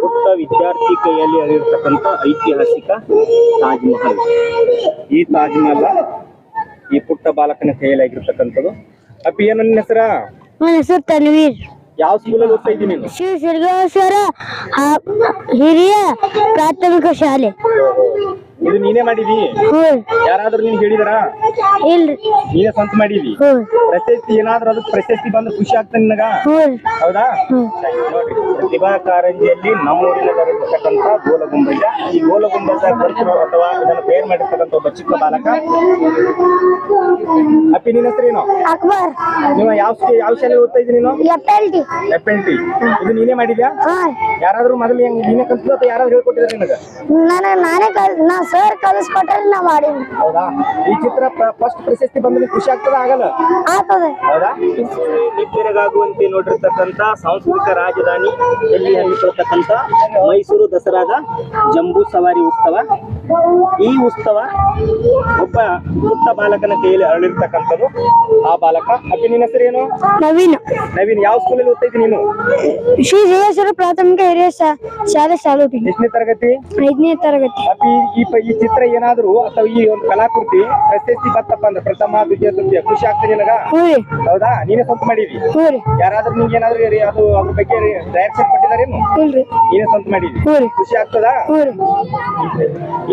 ಪುಟ್ಟ ವಿದ್ಯಾರ್ಥಿ ಕೈಯಲ್ಲಿ ಅಳಿರ್ತಕ್ಕಂಥ ಐತಿಹಾಸಿಕ ತಾಜ್ ಮಹಲ್ ಈ ತಾಜ್ ಮಹಲ್ ಈ ಪುಟ್ಟ ಬಾಲಕನ ಕೈಯಲ್ಲಿ ಆಗಿರ್ತಕ್ಕಂಥದ್ದು ಅಪ್ಪ ಏನು ನಿನ್ನ ಹೆಸರ? ನನ್ನ ಹೆಸರು ತನ್ವೀರ್. ಯಾವ ಸ್ಕೂಲಲ್ಲಿ ಓದ್ತಾ ಇದ್ದೀನಿ ನೀನು? ಶ್ರೀ ಸಿರ್ಗೇಶ್ವರ ಹಿರಿಯ ಪ್ರಾಥಮಿಕ ಶಾಲೆ. ಇದು ನೀನೇ ಮಾಡಿದಿ? ಯಾರಾದ್ರೂ ನೀನ್ ಹೇಳಿದಾರ? ಇಲ್ರಿ. ನೀನೇ ಸ್ವಂತ ಮಾಡಿದಿ? ಪ್ರಶಸ್ತಿ ಏನಾದ್ರೂ ಅದಕ್ಕೆ ಪ್ರಶಸ್ತಿ ಬಂದು ಖುಷಿ ಆಗ್ತದೆ ನಿನಗ? ಹೌದಾ? ನೋಡಿ ಪ್ರತಿಭಾ ಕಾರಂಜಿಯಲ್ಲಿ ನಮ್ಮೂರಿನ ಗೋಲ ಗೋಲಗುಂಬಜ. ಈ ಗೋಲಗುಂಬಜ ಅಥವಾ ಇದನ್ನು ಪೇರ್ ಮಾಡಿರ್ತಕ್ಕಂಥ ಒಬ್ಬ ಚಿಕ್ಕ ಬಾಲಕ. ಅಪ್ಪಿ ನಿನ್ನ ಹೆಸರೇನು ಅಕ್ಬರ್. ನೀವು ಯಾವ ಯಾವ ಶಾಲೆ ಓದ್ತಾ ಇದ್ದೀನಿ ನೀನು? F L T F N T ಇದು ನೀನೇ ಮಾಡಿದ್ಯಾ? ಹಾಂ. ಯಾರಾದ್ರೂ ಮೊದಲು ಹೆಂಗ್ ನೀನೇ ಕಲ್ತಿದ್ದು ಅಥವಾ ಯಾರಾದ್ರೂ ಹೇಳ್ಕೊಟ್ಟಿದ್ರೆ ನಿನಗೆ? ನಾನು ನಾನೇ ಕಲ್ ನಾ ಸರ್ ಕಲಿಸ್ಕೊಟ್ರೆ ನಾ ಮಾಡೀನಿ. ಹೌದಾ? ಈ ಚಿತ್ರ ಫಸ್ಟ್ ಪ್ರಶಸ್ತಿ ಬಂದ್ರೆ ಖುಷಿ ಆಗ್ತದ ಆಗಲ್ಲ? ಆಗ್ತದೆ. ಹೌದಾ? ನಿಬ್ಬೆರಗಾಗುವಂತೆ ನೋಡಿರ್ತಕ್ಕಂಥ ಸಾಂಸ್ಕೃತಿಕ ರಾಜಧಾನಿ ಇಲ್ಲಿ ಹಮ್ಮಿಕೊಳ್ತಕ್ಕಂಥ ಮೈಸೂರು ದಸರಾದ ಜಂಬೂ ಸವಾರಿ ಉತ್ಸವ. ಈ ಉತ್ಸವ ಒಬ್ಬ ಪುಟ್ಟ ಬಾಲಕನ ಕೈಯಲ್ಲಿ ಅರಳಿರ್ತಕ್ಕಂಥದ್ದು ಆ ಬಾಲಕ. ಅಪ್ಪಿ ನಿನ್ನ ಹೆಸರೇನು? ನವೀನ್. ನವೀನ್ ಯಾವ ಸ್ಕೂಲಲ್ಲಿ ಓದ್ತಾ ಇದ್ದೀನಿ ನೀನು? ಶ್ರೀ ಜಯೇಶ್ವರ ಪ್ರಾಥಮಿಕ ಹಿರಿಯ ಶಾಲೆ ಚಾಲೂಟಿ ಎಷ್ಟನೇ ತರಗತಿ? ಐದನೇ ತರಗತಿ. ಅಪ್ಪಿ ಈ ಪ- ಈ ಚಿತ್ರ ಏನಾದ್ರು ಅಥವಾ ಈ ಒಂದು ಕಲಾಕೃತಿ ಪ್ರಶಸ್ತಿ ಬತ್ತಪ್ಪ ಅಂದ್ರೆ ಪ್ರಥಮ ದ್ವಿತೀಯ ತೃತೀಯ ಖುಷಿ ಆಗ್ತದೆ ನಿನಗ? ಹ್ಞೂ ರೀ. ಹೌದಾ? ನೀನೇ ಸ್ವಂತ ಮಾಡಿದಿ? ಹ್ಞೂ ರೀ. ಯಾರಾದ್ರೂ ನಿಂಗೆ ಏನಾದ್ರೂ ರಿ- ಅದು ಅದ್ರ ಬಗ್ಗೆ ಡೈರೆಕ್ಷನ್ ಕೊಟ್ಟಿದಾರೇನು ಇಲ್ರಿ ನೀನೇ ಸ್ವಂತ ಮಾಡಿದಿ? ಹ್ಞೂ ರೀ. ಖುಷಿ ಆಗ್ತದಾ? ಹ್ಞೂ ರೀ.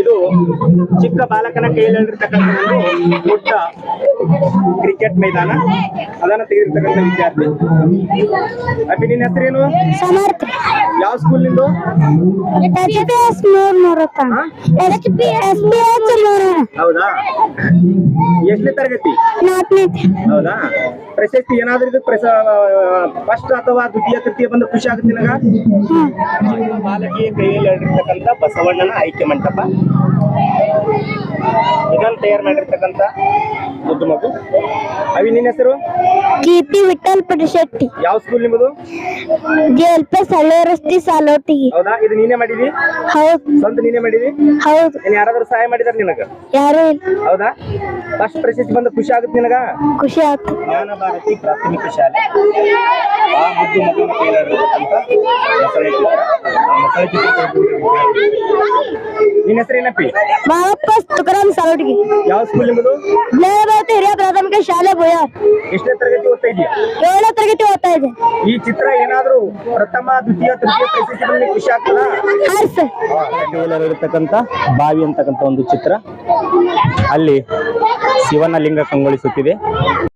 ಇದು ಚಿಕ್ಕ ಬಾಲಕನ ಕೈಯಲ್ಲಿರ್ತಕ್ಕಂಥ ಒಂದು ದೊಡ್ಡ ಕ್ರಿಕೆಟ್ ಮೈದಾನ. ಅದನ್ನ ತೆಗೆದಿರ್ತಕ್ಕಂಥ ವಿದ್ಯಾರ್ಥಿ. ಅಭಿನಿನ್ ಹೆಸರೇನು ಯಾವ ಸ್ಕೂಲ್ ನಿಂದು? ಎಸ್ ಪಿ ಪಿ ಎಚ್ ಹೌದಾ? ಎಷ್ಟನೇ ತರಗತಿ? ನಾಲ್ಕನೇ. ಹೌದಾ? ಪ್ರಶಸ್ತಿ ಏನಾದ್ರೂ ಇದು ಪ್ರಸ ಫಸ್ಟ್ ಅಥವಾ ದ್ವಿತೀಯ ತೃತೀಯ ಬಂದ್ರೆ ಖುಷಿ ಆಗುತ್ತೆ ನಿನಗ? ಬಾಲಕಿಯ ಕೈಯಲ್ಲಿ ಬಸವಣ್ಣನ ಆಯ್ಕೆ ಮಂಟಪ. ಇದನ್ನ ತಯಾರು ಮಾಡಿರ್ತಕ್ಕಂಥ ಮುದ್ದು ಮಗು. ಅವಿ ನಿನ್ನ ಹೆಸರು? ಕೀರ್ತಿ ವಿಠಲ್ ಪಟಶೆಟ್ಟಿ ಯಾವ ಸ್ಕೂಲ್ ನಿಮ್ಮದು? ಜೆ ಎಲ್ ಪಿ ಸಳ್ಳೆ ರಸ್ತೆ ಸಾಲೋಟಿಗೆ ಹೌದಾ? ಇದು ನೀನೇ ಮಾಡಿದಿ? ಹೌದು. ಸ್ವಂತ ನೀನೇ ಮಾಡಿದಿ? ಹೌದು. ಯಾರಾದ್ರೂ ಸಹಾಯ ಮಾಡಿದಾರ ನಿನಗ? ಯಾರು ಇಲ್ಲ. ಹೌದಾ? ಫಸ್ಟ್ ಪ್ರಶಸ್ತಿ ಬಂದ್ರೆ ಖುಷಿ ಆಗುತ್ತೆ ನಿನಗ? ಖುಷಿ ಆಯ್ತು ಜ್ಞಾನ ಭಾರತಿ ಪ್ರಾಥಮಿಕ ಶಾಲೆ. ಆ ಮುದ್ದು ಮಗುವಿನ ಕೈಲಾಡಿರ್ತಕ್ಕಂಥ ಮೊಸಳೆ ಚಿತ್ರ ಆ ಮೊಸಳೆ ಚಿತ್ರ ನಿನ್ನ ಹೆಸರು ಏನಪ್ಪಿ? ಬಾಳಪ್ಪ ತುಕಾರಾಮ್ ಸಾಲೋಟಿಗೆ ಯಾವ ಸ್ಕೂಲ್ ನಿಮ್ಮದು? ಜ್ಞಾನಭಾರತಿ ಹಿರಿಯ ಪ್ರಾಥಮಿಕ ಶಾಲೆ ಭಯ. ಎಷ್ಟನೇ ತರಗತಿ ಓದ್ತಾ ಇದೆಯಾ? ಏಳನೇ ತರಗತಿ ಓದ್ತಾ ಇದೆ. ಈ ಚಿತ್ರ ಏನಾದ್ರೂ ಪ್ರಥಮ ದ್ವಿತೀಯ ತೃತೀಯ ಪ್ರಶಸ್ತಿ ಖುಷಿ ಆಗ್ತದಾ? ಇರತಕ್ಕಂಥ ಬಾವಿ ಅಂತಕ್ಕಂತ ಒಂದು ಚಿತ್ರ. ಅಲ್ಲಿ ಶಿವನ ಲಿಂಗ ಕಂಗೊಳಿಸುತ್ತಿದೆ.